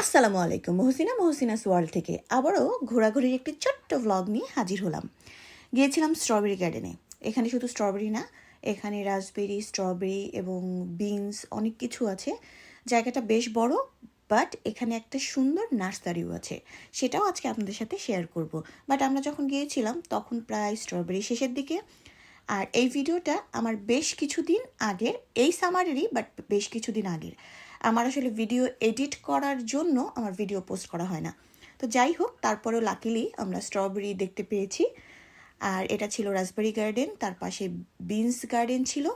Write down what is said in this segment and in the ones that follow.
আসসালামু আলাইকুম, মহসিনা মহসিনাস ওয়ার্ল্ড থেকে আবারও ঘোরাঘুরির একটি ছোট্ট ভ্লগ নিয়ে হাজির হলাম। গিয়েছিলাম স্ট্রবেরি গার্ডেনে এখানে শুধু স্ট্রবেরি না, এখানে রাসবেরি স্ট্রবেরি এবং বিনস অনেক কিছু আছে। জায়গাটা বেশ বড় বাট এখানে একটা সুন্দর নার্সারিও আছে। সেটাও আজকে আপনাদের সাথে শেয়ার করব। বাট আমরা যখন গিয়েছিলাম, তখন প্রায় স্ট্রবেরি শেষের দিকে আর এই ভিডিওটা আমার বেশ কিছুদিন আগের, এই সামারেরই বাট বেশ কিছুদিন আগের। আমার আসলে ভিডিও এডিট করার জন্য আমার ভিডিও পোস্ট করা হয় না। তো যাই হোক, তারপরেও লাকিলি আমরা স্ট্রবেরি দেখতে পেয়েছি। আর এটা ছিল রাসবেরি গার্ডেন তার পাশে বিনস গার্ডেন ছিল।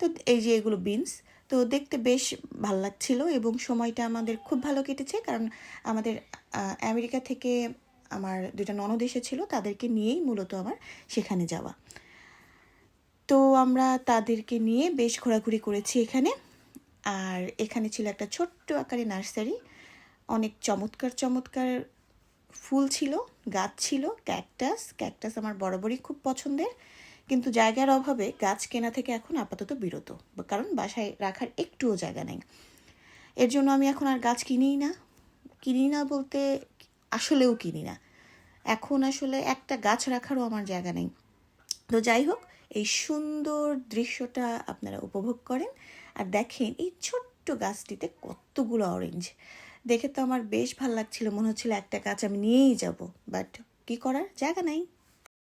তো এই যে এগুলো বিনস তো দেখতে বেশ ভালো লাগছিল এবং সময়টা আমাদের খুব ভালো কেটেছে। কারণ আমাদের আমেরিকা থেকে আমার দুটা ননদ এসেছিল, তাদেরকে নিয়েই মূলত আমার সেখানে যাওয়া। তো আমরা তাদেরকে নিয়ে বেশ ঘোরাঘুরি করেছি এখানে। আর এখানে ছিল একটা ছোট্ট আকারে নার্সারি। অনেক চমৎকার চমৎকার ফুল ছিল, গাছ ছিল, ক্যাকটাস। ক্যাকটাস আমার বরাবরই খুব পছন্দের। কিন্তু জায়গার অভাবে গাছ কেনা থেকে এখন আপাতত বিরত কারণ বাসায় রাখার একটুও জায়গা নেই। এর জন্য আমি এখন আর গাছ কিনিই না। কিনি না বলতে আসলেও কিনি না। এখন আসলে একটা গাছ রাখারও আমার জায়গা নেই। তো যাই হোক এই সুন্দর দৃশ্যটা আপনারা উপভোগ করেন। আর দেখেন এই ছোট্ট গাছটিতে কতগুলো অরেঞ্জ দেখে তো আমার বেশ ভালো লাগছিল, মনে হচ্ছিল একটা গাছ আমি নিয়েই যাব। বাট কি করার? জায়গা নাই।